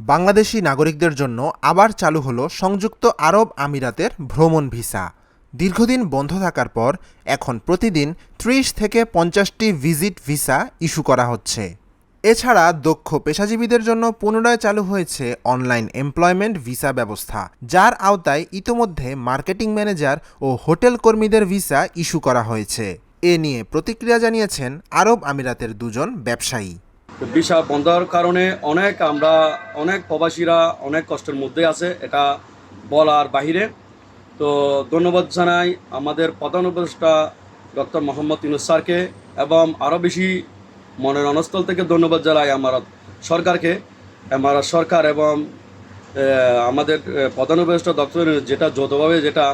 বাংলাদেশি নাগরিকদের জন্য আবার চালু হলো সংযুক্ত আরব আমিরাতের ভ্রমণ ভিসা। দীর্ঘদিন বন্ধ থাকার পর এখন প্রতিদিন ত্রিশ থেকে পঞ্চাশটি ভিজিট ভিসা ইস্যু করা হচ্ছে। এছাড়া দক্ষ পেশাজীবীদের জন্য পুনরায় চালু হয়েছে অনলাইন এমপ্লয়মেন্ট ভিসা ব্যবস্থা, যার আওতায় ইতোমধ্যে মার্কেটিং ম্যানেজার ও হোটেল কর্মীদের ভিসা ইস্যু করা হয়েছে। এ নিয়ে প্রতিক্রিয়া জানিয়েছেন আরব আমিরাতের দুজন ব্যবসায়ী। ভিসা বন্ধ হওয়ার কারণে অনেক আমরা, অনেক প্রবাসীরা অনেক কষ্টের মধ্যে আছে, এটা বলার বাহিরে। তো ধন্যবাদ জানাই আমাদের প্রধান উপদেষ্টা ডক্টর মোহাম্মদ ইউনুস স্যারকে এবং আরও বেশি মনের অনস্থল থেকে ধন্যবাদ জানাই আমার সরকারকে। আমার সরকার এবং আমাদের প্রধান উপদেষ্টা ডক্টর যেটা যৌথভাবে যেটা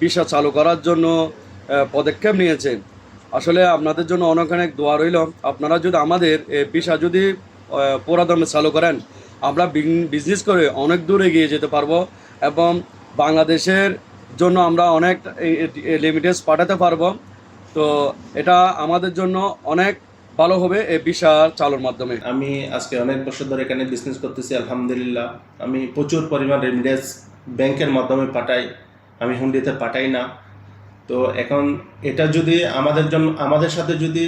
ভিসা চালু করার জন্য পদক্ষেপ নিয়েছে। আসলে আপনাদের জন্য অনেক অনেক দোয়া রইল। আপনারা যদি আমাদের ভিসা যদি আহ, পুরা দামে চালু করেন আমরা বিজনেস করে অনেক দূর এগিয়ে যেতে পারব এবং বাংলাদেশের জন্য আমরা অনেক লিমিটেড পাঠাতে পারব। তো এটা আমাদের জন্য অনেক ভালো হবে এই ভিসা চালুর মাধ্যমে। আমি আজকে অনেক বছর ধরে এখানে বিজনেস করতেছি আলহামদুলিল্লাহ। আমি প্রচুর পরিমাণ রেমিডেন্স ব্যাংকের মাধ্যমে পাঠাই। আমি হুন্ডিতে পাঠাই না। তো এখন এটা যদি আমাদের জন্য, আমাদের সাথে যদি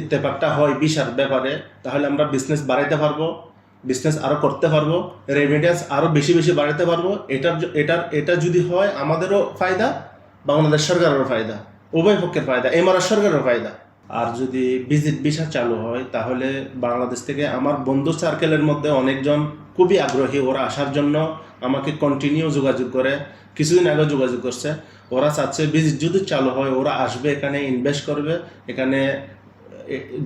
ইত্তেফাকটা হয় বিশার ব্যাপারে, তাহলে আমরা বিজনেস বাড়াইতে পারব বিজনেস আরও করতে পারব রেমিডেন্স আরও বেশি বেশি বাড়াতে পারব। এটার এটার, এটা যদি হয় আমাদেরও ফায়দা, বাংলাদেশ সরকারেরও ফায়দা, উভয় পক্ষের ফায়দা এমআরআর সরকারেরও ফায়দা। আর যদি ভিজিট ভিসা চালু হয়, তাহলে বাংলাদেশ থেকে আমার বন্ধু সার্কেলের মধ্যে অনেকজন খুবই আগ্রহী, ওরা আসার জন্য আমাকে কন্টিনিউ যোগাযোগ করে। কিছুদিন আগে যোগাযোগ করছে। ওরা চাচ্ছে ভিজিট যদি চালু হয়, ওরা আসবে, এখানে ইনভেস্ট করবে, এখানে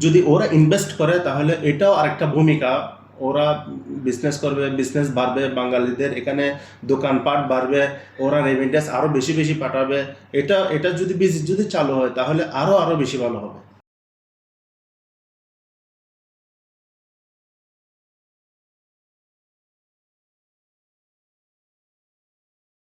যদি ওরা ইনভেস্ট করে, তাহলে এটাও আরেকটা ভূমিকা। ওরা বিজনেস করবে বিজনেস বাড়বে, বাঙালিদের এখানে দোকানপাট বাড়বে, ওরা রেমিটেন্স আরও বেশি বেশি পাঠাবে। এটা এটা যদি বিজ- যদি চালু হয়, তাহলে আরও আরও বেশি ভালো হবে।